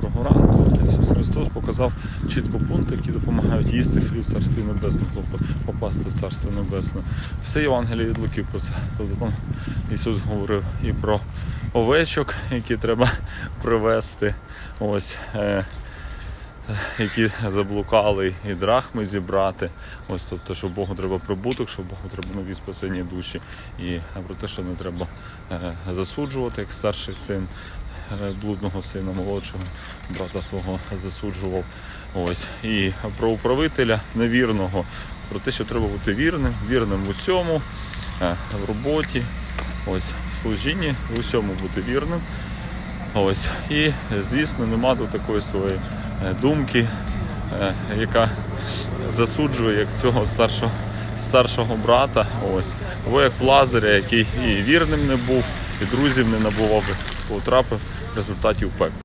доброго ранку. Ісус Христос показав чітко пункти, які допомагають їсти хліб Царстві Небесному, тобто попасти в Царство Небесне. Все Євангеліє від Луки про це. Тобто Ісус говорив і про овечок, які треба привезти. Ось. Е- які заблукали, і драхми зібрати. Ось тобто, що Богу треба прибуток, що Богу треба нові спасені душі. І про те, що не треба е, засуджувати, як старший син блудного сина молодшого брата свого засуджував. Ось. І про управителя невірного, про те, що треба бути вірним, вірним в усьому, е, в роботі, ось, в служінні, в усьому бути вірним. Ось. І, звісно, нема до такої своєї е, думки, е, яка засуджує як цього старшого, старшого брата. Ось. Або як Лазаря, який і вірним не був, і друзів не набував, потрапив в результаті в пекло.